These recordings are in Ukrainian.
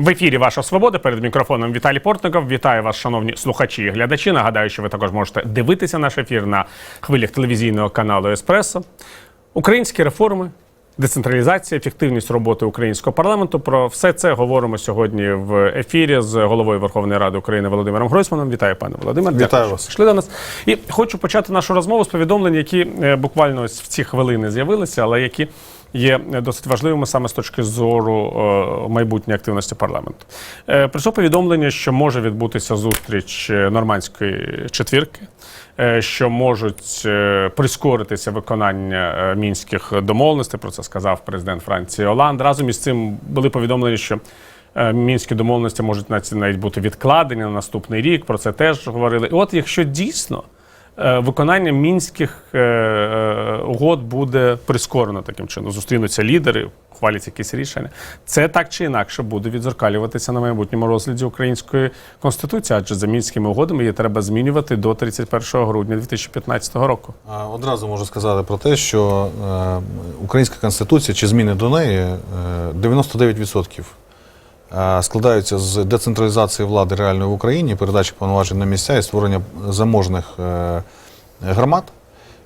В ефірі Ваша Свобода перед мікрофоном Віталій Портников. Вітаю вас, шановні слухачі і глядачі. Нагадаю, що ви також можете дивитися наш ефір на хвилях телевізійного каналу Еспресо. Українські реформи, децентралізація, ефективність роботи українського парламенту. Про все це говоримо сьогодні в ефірі з головою Верховної Ради України Володимиром Гройсманом. Вітаю, пане Володимир. Вітаю Дякую, що вас. Прийшли до нас. І хочу почати нашу розмову з повідомлень, які е, буквально ось в ці хвилини з'явилися, але які є досить важливими саме з точки зору е, майбутньої активності парламенту. Е, Прийшло повідомлення, що може відбутися зустріч е, нормандської четвірки. Що можуть прискоритися виконання мінських домовленостей, про це сказав президент Франції Оланд. Разом із цим були повідомлення, що мінські домовленості можуть навіть бути відкладені на наступний рік. Про це теж говорили. І от якщо дійсно виконання мінських е, е, угод буде прискорено таким чином. Зустрінуться лідери, ухвалять якісь рішення. Це так чи інакше буде відзеркалюватися на майбутньому розгляді української конституції, адже за мінськими угодами її треба змінювати до 31 грудня 2015 року. Одразу можу сказати про те, що е, українська конституція чи зміни до неї е, 99% е, складаються з децентралізації влади реальної в Україні, передачі повноважень на місця і створення заможних е, громад.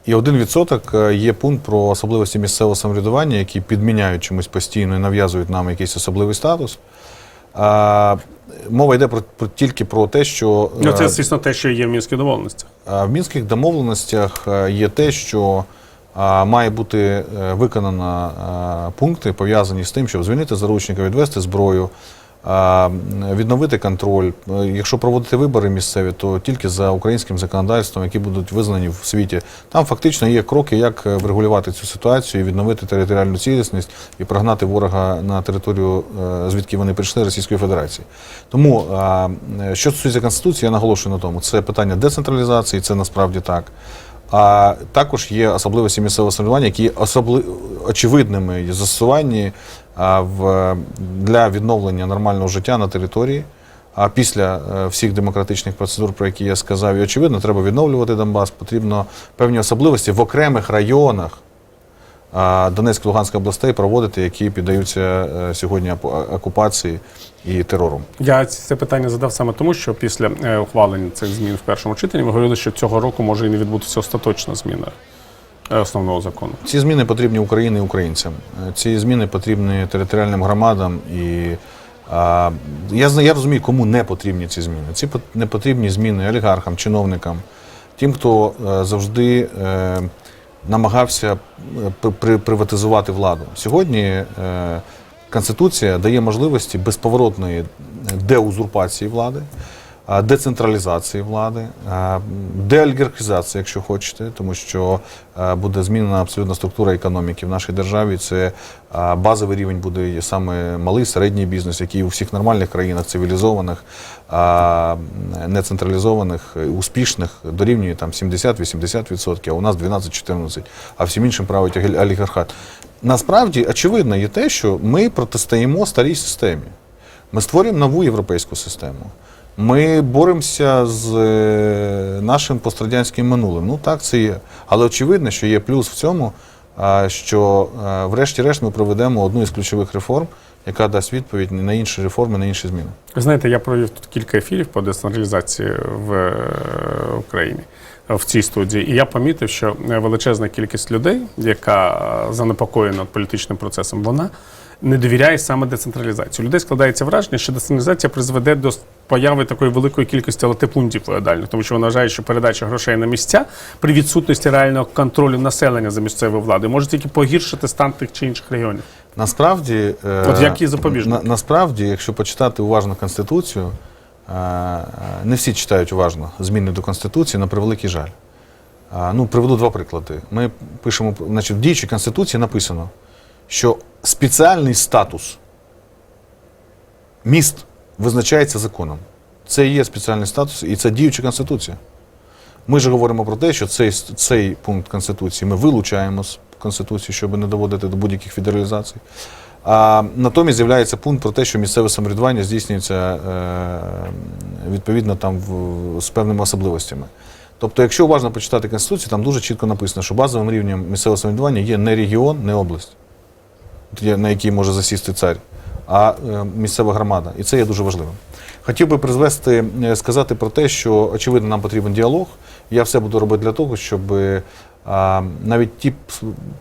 І 1% е, є пункт про особливості місцевого самоврядування, які підміняють чомусь постійно і нав'язують нам якийсь особливий статус. Мова йде про, про тільки про те, що Ну, це, е, звісно, те, що є в мінській домовленості. А В мінських домовленостях є те, що має бути е, виконано е, пункти, пов'язані з тим, щоб звільнити заручника, відвести зброю, відновити контроль. Е, Якщо проводити вибори місцеві, то тільки за українським законодавством, які будуть визнані в світі. Там фактично є кроки, як врегулювати цю ситуацію, відновити територіальну цілісність і прогнати ворога на територію, звідки вони прийшли Російської Федерації. Тому що стосується конституції, я наголошую на тому, це питання децентралізації, це насправді так. А також є особливості місцевого самоврядування, які особли... очевидними є застосовані в... для відновлення нормального життя на території. А після е, всіх демократичних процедур, про які я сказав, і очевидно, треба відновлювати Донбас. Потрібно певні особливості в окремих районах а, Донецька Луганська областей проводити, які піддаються е, сьогодні апу- окупації і терору. Я це питання задав саме тому, що після е, ухвалення цих змін в першому читанні ви говорили, що цього року може і не відбутися остаточна зміна е, основного закону. Ці зміни потрібні Україні і українцям. Е, Ці зміни потрібні територіальним громадам. І а, я, я розумію, кому не потрібні ці зміни. Ці не потрібні зміни олігархам, чиновникам, тим, хто е, завжди е, намагався е, при- при- приватизувати владу. Сьогодні е, Конституція дає можливості безповоротної е, деузурпації влади, децентралізації влади, деолігархізації, якщо хочете, тому що буде змінена абсолютно структура економіки в нашій державі. Це базовий рівень буде саме малий середній бізнес, який у всіх нормальних країнах, цивілізованих, нецентралізованих, успішних дорівнює там 70-80%, а у нас 12-14%, а всім іншим править олі- олігархат. Насправді очевидно є те, що ми протистоїмо старій системі. Ми створюємо нову європейську систему. Ми боремося з е, нашим пострадянським минулим. Ну так це є. Але очевидно, що є плюс в цьому, що врешті-решт ми проведемо одну із ключових реформ, яка дасть відповідь на інші реформи, на інші зміни. Знаєте, я провів тут кілька ефірів по децентралізації в е, Україні е, в цій студії, і я помітив, що е, величезна кількість людей, яка е, занепокоєна політичним процесом, вона не довіряє саме децентралізації. У людей складається враження, що децентралізація призведе до появи такої великої кількості латипунктів феодальних, тому що вона вважає, що передача грошей на місця при відсутності реального контролю населення за місцевою владою може тільки погіршити стан тих чи інших регіонів. Насправді, е, От які запобіжники? на, насправді, якщо почитати уважно Конституцію, е, е, не всі читають уважно зміни до Конституції, на превеликий жаль. Ну, приведу два приклади. Ми пишемо, значить, в діючій Конституції написано, що спеціальний статус міст визначається законом. Це і є спеціальний статус, і це діюча Конституція. Ми ж говоримо про те, що цей, цей пункт Конституції ми вилучаємо з Конституції, щоб не доводити до будь-яких федералізацій. А натомість з'являється пункт про те, що місцеве самоврядування здійснюється е, відповідно там в, з певними особливостями. Тобто, якщо уважно почитати Конституцію, там дуже чітко написано, що базовим рівнем місцевого самоврядування є не регіон, не область, на якій може засісти цар, а е, місцева громада. І це є дуже важливим. Хотів би призвести, е, сказати про те, що очевидно нам потрібен діалог. Я все буду робити для того, щоб е, навіть ті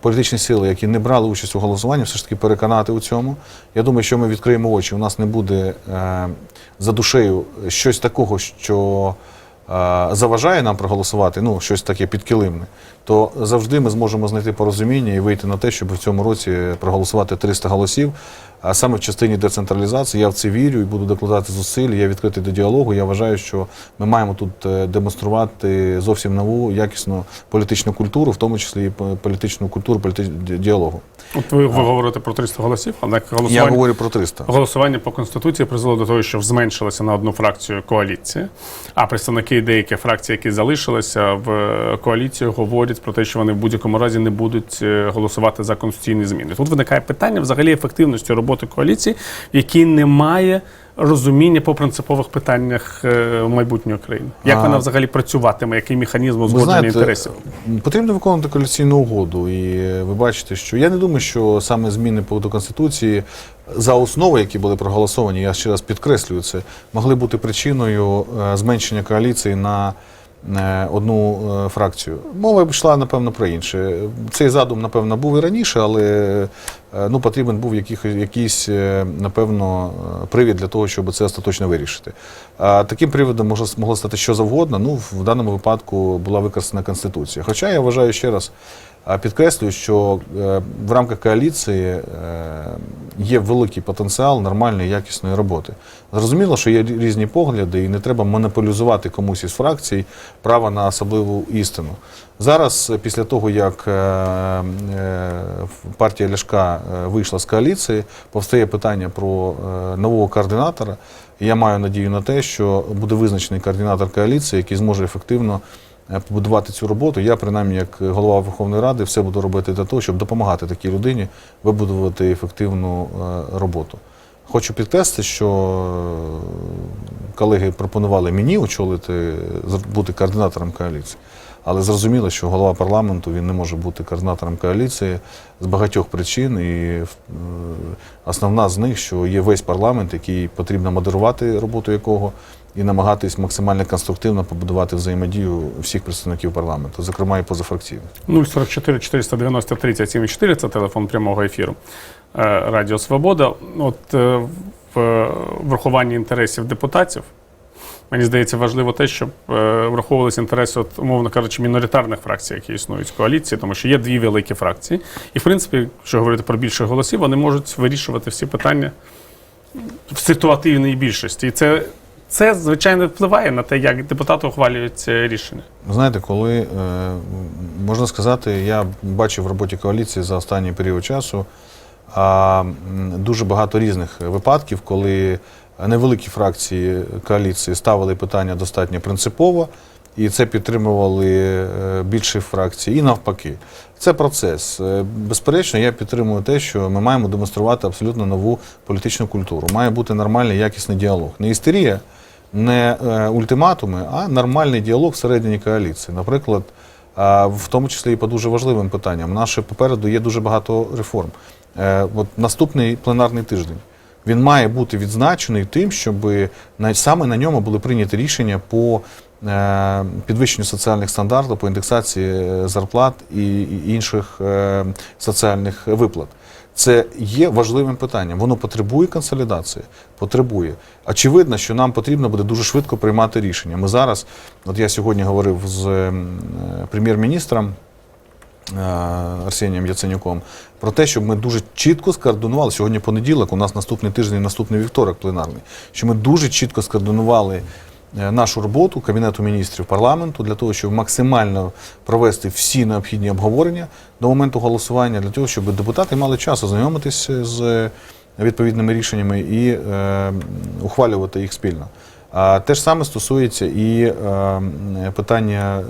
політичні сили, які не брали участь у голосуванні, все ж таки переконати у цьому. Я думаю, що ми відкриємо очі. У нас не буде за душею щось такого, що заважає нам проголосувати, ну щось таке підкилимне, то завжди ми зможемо знайти порозуміння і вийти на те, щоб в цьому році проголосувати 300 голосів. А саме в частині децентралізації я в це вірю і буду докладати зусиль. Я відкритий до діалогу. Я вважаю, що ми маємо тут е, демонструвати зовсім нову якісну політичну культуру, в тому числі і політичну культуру політич... діалогу. От ви, ви говорите про 300 голосів, але Я говорю про 300. голосування по конституції призвело до того, що зменшилася на одну фракцію коаліція. А представники деяких фракцій, які залишилися в коаліцію, говорять про те, що вони в будь-якому разі не будуть е, голосувати за конституційні зміни. Тут виникає питання взагалі ефективності роботи коаліції, в якій немає розуміння по принципових питаннях е, майбутньої країни. Як А- вона взагалі працюватиме, який механізм узгодження інтересів? Потрібно виконувати коаліційну угоду. І ви бачите, що я не думаю, що саме зміни по до Конституції за основи, які були проголосовані, я ще раз підкреслюю це, могли бути причиною е, зменшення коаліції на одну е, фракцію. Мова йшла, напевно, про інше. Цей задум, напевно, був і раніше, але е, ну, потрібен був якийсь, е, напевно, е, привід для того, щоб це остаточно вирішити. А таким приводом може, могло стати що завгодно. Ну, в даному випадку була використана Конституція. Хоча я вважаю ще раз, підкреслюю, що е, в рамках коаліції е, є великий потенціал нормальної, якісної роботи. Зрозуміло, що є різні погляди, і не треба монополізувати комусь із фракцій право на особливу істину. Зараз, е, після того, як е, е, партія Ляшка вийшла з коаліції, повстає питання про нового координатора. Я маю надію на те, що буде визначений координатор коаліції, який зможе ефективно побудувати цю роботу. Я, принаймні, як голова Верховної Ради, все буду робити для того, щоб допомагати такій людині вибудувати ефективну е, роботу. Хочу підкреслити, що е, колеги пропонували мені очолити, бути координатором коаліції. Але зрозуміло, що голова парламенту він не може бути координатором коаліції з багатьох причин. І е, основна з них, що є весь парламент, який потрібно модерувати роботу якого і намагатись максимально конструктивно побудувати взаємодію всіх представників парламенту, зокрема і позафракційних. 044 490 37,4 – це телефон прямого ефіру е, Радіо Свобода. От е, в врахуванні інтересів депутатів, мені здається, важливо те, щоб е, враховувалися інтереси, от, умовно кажучи, міноритарних фракцій, які існують в коаліції, тому що є дві великі фракції. І, в принципі, якщо говорити про більше голосів, вони можуть вирішувати всі питання в ситуативній більшості. І це, це звичайно, впливає на те, як депутати ухвалюють рішення. Знаєте, коли е, можна сказати, я бачив в роботі коаліції за останній період часу а, дуже багато різних випадків, коли невеликі фракції коаліції ставили питання достатньо принципово, і це підтримували е, більші фракції, і навпаки. Це процес. Е, Безперечно, я підтримую те, що ми маємо демонструвати абсолютно нову політичну культуру. Має бути нормальний якісний діалог. Не істерія, не е, ультиматуми, а нормальний діалог всередині коаліції. Наприклад, в тому числі і по дуже важливим питанням. Наше попереду є дуже багато реформ. От наступний пленарний тиждень. Він має бути відзначений тим, щоб саме на ньому були прийняті рішення по е, підвищенню соціальних стандартів, по індексації е, зарплат і інших е, соціальних виплат. Це є важливим питанням. Воно потребує консолідації, потребує. Очевидно, що нам потрібно буде дуже швидко приймати рішення. Ми зараз, от я сьогодні говорив з прем'єр-міністром. Е, Арсенієм Яценюком про те, щоб ми дуже чітко скоординували сьогодні понеділок. У нас наступний тиждень, наступний вівторок пленарний. Що ми дуже чітко скоординували е, нашу роботу Кабінету міністрів парламенту для того, щоб максимально провести всі необхідні обговорення до моменту голосування, для того, щоб депутати мали час ознайомитись з відповідними рішеннями і е, ухвалювати їх спільно. А те ж саме стосується і е, питання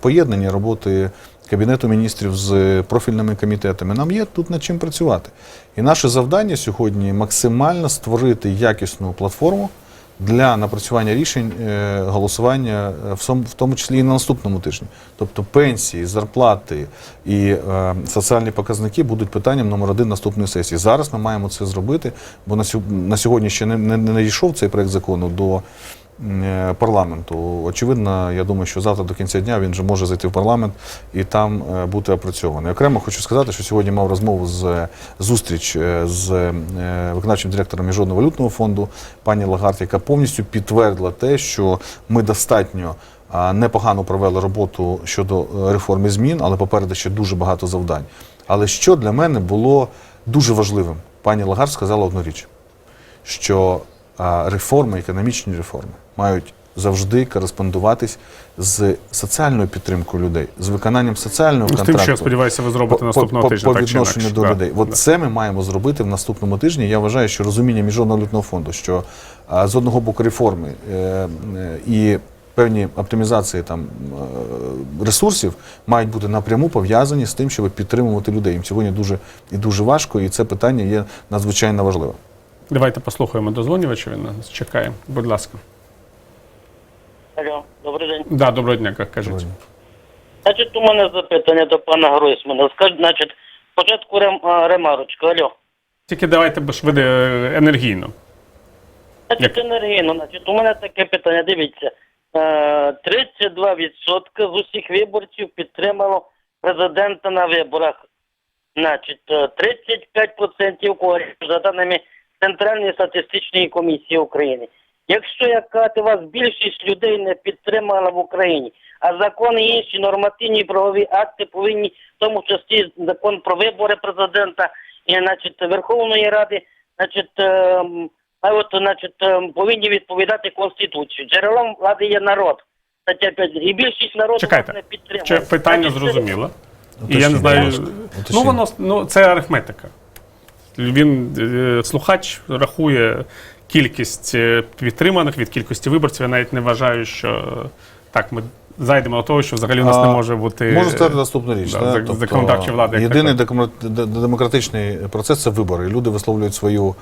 поєднання роботи Кабінету міністрів з профільними комітетами. Нам є тут над чим працювати. І наше завдання сьогодні максимально створити якісну платформу для напрацювання рішень е, голосування е, в тому числі і на наступному тижні. Тобто пенсії, зарплати і е, соціальні показники будуть питанням номер один наступної сесії. Зараз ми маємо це зробити, бо на сьогодні ще не, надійшов цей проект закону до парламенту. Очевидно, я думаю, що завтра до кінця дня він вже може зайти в парламент і там е, бути опрацьований. Окремо хочу сказати, що сьогодні мав розмову з зустріч е, з е, виконавчим директором Міжнародного валютного фонду пані Лагард, яка повністю підтвердила те, що ми достатньо. Непогано провели роботу щодо е, реформи змін, але попереду ще дуже багато завдань. Але що для мене було дуже важливим, пані Лагард сказала одну річ що реформи, економічні реформи, мають завжди кореспондуватись з соціальною підтримкою людей, з виконанням соціального З тим, що я сподіваюся, ви зробите по, наступного по, тижня. по так відношенню інакше. до Да. людей. От Да. це ми маємо зробити в наступному тижні. Я вважаю, що розуміння міжнародного валютного фонду, що а, з одного боку реформи е, е, і певні оптимізації там е, ресурсів мають бути напряму пов'язані з тим, щоб підтримувати людей. Їм сьогодні дуже і дуже важко, і це питання є надзвичайно важливим. Давайте послухаємо дозвонювача, він нас чекає. Будь ласка. Алло, добрий день. Да, доброго дня, як кажуть. Значить, у мене запитання до пана Гройсмана. Скажіть, значить, спочатку рем, а, ремарочку, алло. Тільки давайте б швиде е, енергійно. Значить, енергійно, значить, у мене таке питання, дивіться. Е, 32% з усіх виборців підтримало президента на виборах. Значить, е, 35% коаліції, за даними Центральної статистичної комісії України. Якщо як казати, вас більшість людей не підтримала в Україні, а закони і інші нормативні правові акти повинні, в тому числі закон про вибори президента і значить, Верховної Ради, значить, ем, а от, значить, ем, повинні відповідати Конституції. Джерелом влади є народ. Стаття 5. І більшість народу Чекайте. не підтримує. Чи питання зрозуміло? І я не знаю. Ну воно ну це арифметика. Він е, слухач рахує кількість е, підтриманих від кількості виборців. Я навіть не вважаю, що е, так ми зайдемо до того, що взагалі у нас не може бути Можу сказати наступну річ. да, да, влада, як єдиний демократичний процес це вибори. Люди висловлюють свою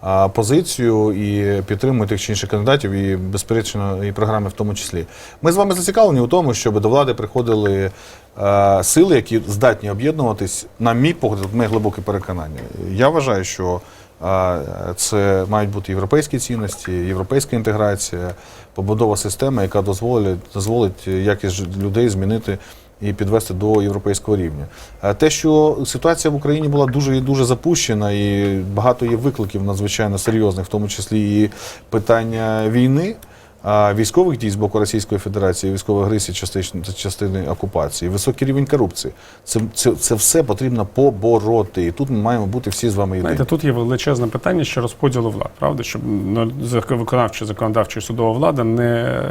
а, позицію і підтримують тих чи інших кандидатів, і безперечно, і програми в тому числі. Ми з вами зацікавлені у тому, щоб до влади приходили а, сили, які здатні об'єднуватись, на мій погляд, моє глибоке переконання. Я вважаю, що це мають бути європейські цінності, європейська інтеграція, побудова системи, яка дозволить, дозволить якість людей змінити і підвести до європейського рівня. Е, Те, що ситуація в Україні була дуже і дуже запущена, і багато є викликів надзвичайно серйозних, в тому числі і питання війни. Військових дій з боку Російської Федерації, військової агресії, частини, частини окупації, високий рівень корупції. Це, це, це все потрібно побороти. І тут ми маємо бути всі з вами єдині. Знаєте, тут є величезне питання ще розподілу влад, правда? Щоб ну, виконавча, законодавча і судова влада не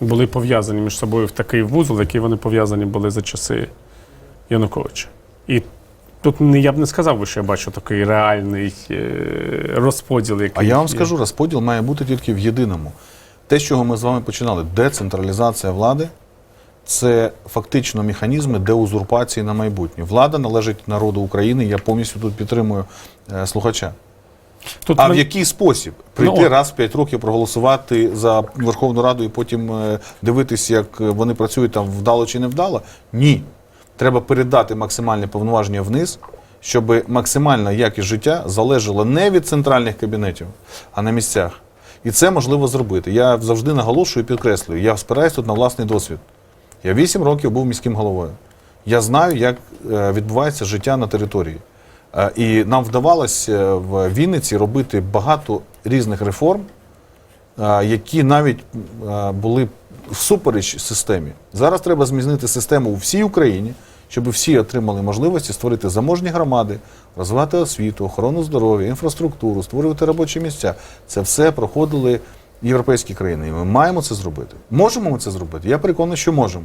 були пов'язані між собою в такий вузол, який вони пов'язані були за часи Януковича. І тут не- я б не сказав, що я бачу такий реальний е, розподіл, який А я вам є. скажу, розподіл має бути тільки в єдиному. Те, з чого ми з вами починали, децентралізація влади це фактично механізми деузурпації на майбутнє. Влада належить народу України. Я повністю тут підтримую е, слухача. Тут А ми- в який спосіб прийти Ну, раз в 5 років проголосувати за Верховну Раду і потім е, дивитись, як вони працюють там вдало чи не вдало? Ні. Треба передати максимальні повноваження вниз, щоб максимальна якість життя залежала не від центральних кабінетів, а на місцях. І це можливо зробити. Я завжди наголошую і підкреслюю. Я спираюсь тут на власний досвід. Я 8 років був міським головою. Я знаю, як е, відбувається життя на території. Е, І нам вдавалося в Вінниці робити багато різних реформ, е, які навіть е, були всупереч системі. Зараз треба змінити систему у всій Україні, щоб всі отримали можливості створити заможні громади, розвивати освіту, охорону здоров'я, інфраструктуру, створювати робочі місця. Це все проходили європейські країни. І ми маємо це зробити. Можемо ми це зробити? Я переконаний, що можемо.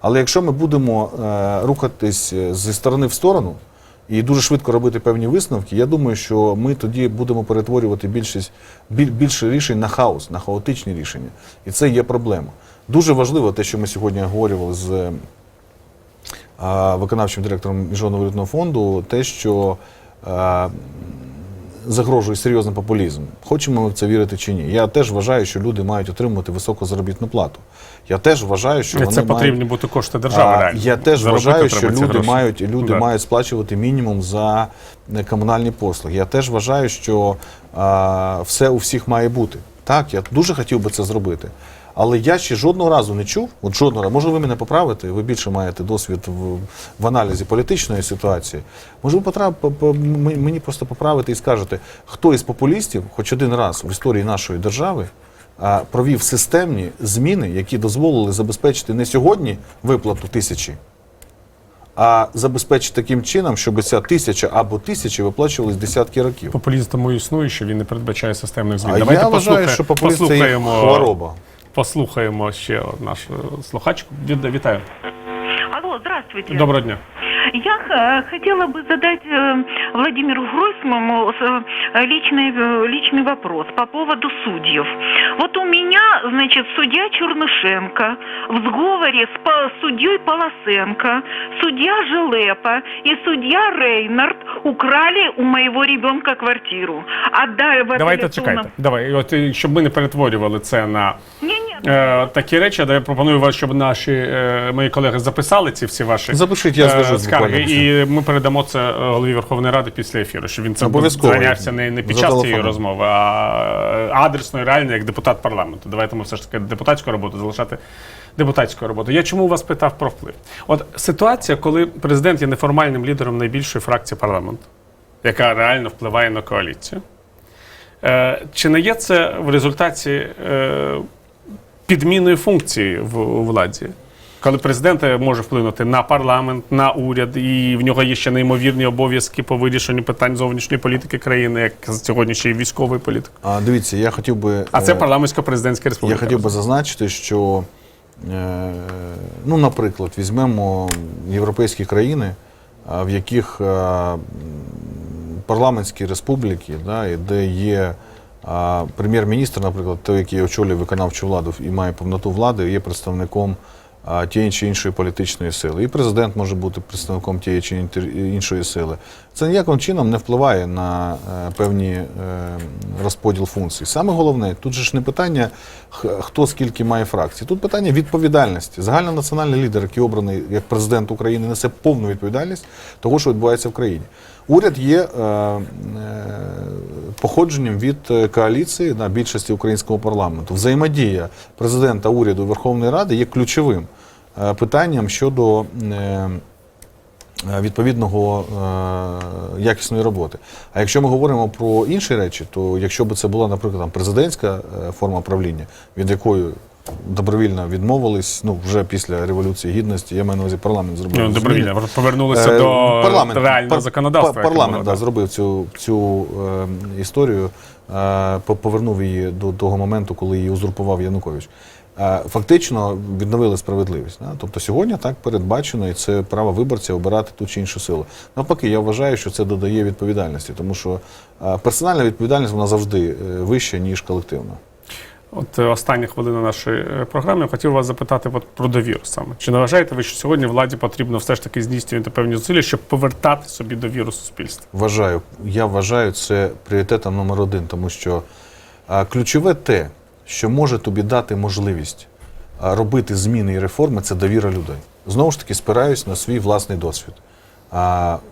Але якщо ми будемо е, рухатись е, зі сторони в сторону і дуже швидко робити певні висновки, я думаю, що ми тоді будемо перетворювати більшість біль, більше рішень на хаос, на хаотичні рішення. І це є проблема. Дуже важливо те, що ми сьогодні говорили з виконавчим директором Міжнародного валютного фонду, те, що е, загрожує серйозним популізм. Хочемо ми в це вірити чи ні. Я теж вважаю, що люди мають отримувати високу заробітну плату. Я теж вважаю, що вони це мають... потрібні бути кошти держави. Реально. Я теж Заробити вважаю, що люди гроші. мають люди Да. мають сплачувати мінімум за е, комунальні послуги. Я теж вважаю, що а, все у всіх має бути. Так, я дуже хотів би це зробити. Але я ще жодного разу не чув, от жодного разу, може ви мене поправите, ви більше маєте досвід в, в аналізі політичної ситуації. Може, ви потра- по- по- мені просто поправите і скажете, хто із популістів, хоч один раз в історії нашої держави, а, провів системні зміни, які дозволили забезпечити не сьогодні виплату тисячі, а забезпечити таким чином, щоб ця тисяча або тисячі виплачувались десятки років. Популізм тому існує, що він не передбачає системних змін. А Давайте я вважаю, що популізм це хвороба. Послухаємо ще нашу слухачку. Вітаю. Алло, здравствуйте. Доброго дня. Я э, хотела бы задать э, Владимиру Гройсману э, личный, э, личный вопрос по поводу судьев. Вот у меня, значит, судья Чернышенко в сговоре с по- судьей Полосенко, судья Желепа и судья Рейнард украли у моего ребенка квартиру. Отдали в Давайте апелляционном- чекайте. Давай, от і щоб ми не перетворювали це на Не-не, е, такі речі, де я пропоную вас, щоб наші е, мої колеги записали ці всі ваші Запишіть, я е, зв'яжусь скарги, буквально після. і ми передамо це е, голові Верховної Ради після ефіру, щоб він це зайнявся не, не під час цієї розмови, а е, адресно і реально як депутат парламенту. Давайте ми все ж таки депутатську роботу залишати депутатською роботою. Я чому вас питав про вплив? От ситуація, коли президент є неформальним лідером найбільшої фракції парламенту, яка реально впливає на коаліцію. Е, чи не є це в результаті підміною функції в владі? Коли президент е, може вплинути на парламент, на уряд, і в нього є ще неймовірні обов'язки по вирішенню питань зовнішньої політики країни, як сьогодні ще й військової політики. А дивіться, я хотів би. А це е, парламентсько-президентська Я хотів би зазначити, що, е, ну, наприклад, візьмемо європейські країни, в яких парламентські республіки, да, де є а, прем'єр-міністр, наприклад, той, який очолює виконавчу владу і має повноту влади, є представником тієї чи іншої політичної сили. І президент може бути представником тієї чи іншої сили. Це ніяким чином не впливає на е, певні е, розподіл функцій. Саме головне, тут же ж не питання, хто скільки має фракцій. Тут питання відповідальності. Загальнонаціональний лідер, який обраний як президент України, несе повну відповідальність того, що відбувається в країні. Уряд є е, походженням від коаліції на більшості українського парламенту. Взаємодія президента, уряду Верховної Ради є ключовим питанням щодо. Е, відповідного е, якісної роботи. А якщо ми говоримо про інші речі, то якщо б це була, наприклад, там, президентська е, форма правління, від якої добровільно відмовились, ну вже після революції гідності, я маю на увазі парламент зробив. Ну, добровільно повернулися Е, до реального пар- законодавства. пар- Парламент було, да, зробив цю, цю е, історію, е, повернув її до того моменту, коли її узурпував Янукович. Фактично відновили справедливість. Тобто сьогодні так передбачено, і це право виборця обирати ту чи іншу силу. Навпаки, я вважаю, що це додає відповідальності, тому що персональна відповідальність вона завжди е, вища, ніж колективна. От е, остання хвилина нашої е, програми. Я хотів вас запитати про довіру саме. Чи не вважаєте ви, що сьогодні владі потрібно все ж таки здійснювати певні зусилля, щоб повертати собі довіру суспільства? Вважаю, я вважаю це пріоритетом номер один, тому що ключове те, що може тобі дати можливість робити зміни і реформи, це довіра людей. Знову ж таки, спираюсь на свій власний досвід.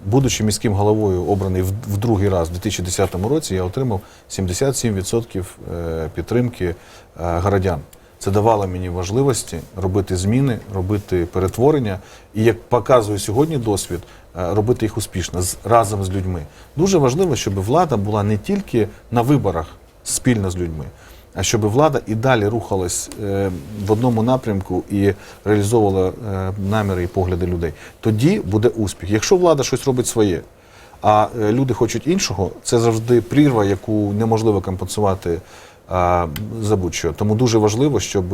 Будучи міським головою, обраний в, другий раз у 2010 році, я отримав 77% е, підтримки е, городян. Це давало мені можливості робити зміни, робити перетворення, і як показує сьогодні досвід, е, робити їх успішно разом з людьми. Дуже важливо, щоб влада була не тільки на виборах спільно з людьми, а щоб влада і далі рухалась е, в одному напрямку і реалізовувала е, наміри і погляди людей. Тоді буде успіх. Якщо влада щось робить своє, а е, люди хочуть іншого, це завжди прірва, яку неможливо компенсувати за будь-що. Тому дуже важливо, щоб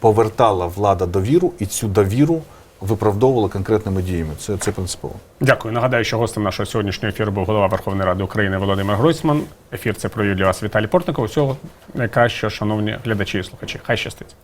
повертала влада довіру і цю довіру виправдовувала конкретними діями. Це, це принципово. Дякую. Нагадаю, що гостем нашого сьогоднішнього ефіру був голова Верховної Ради України Володимир Гройсман. Ефір це провів для вас Віталій Портников. Усього найкращого, шановні глядачі і слухачі. Хай щастить.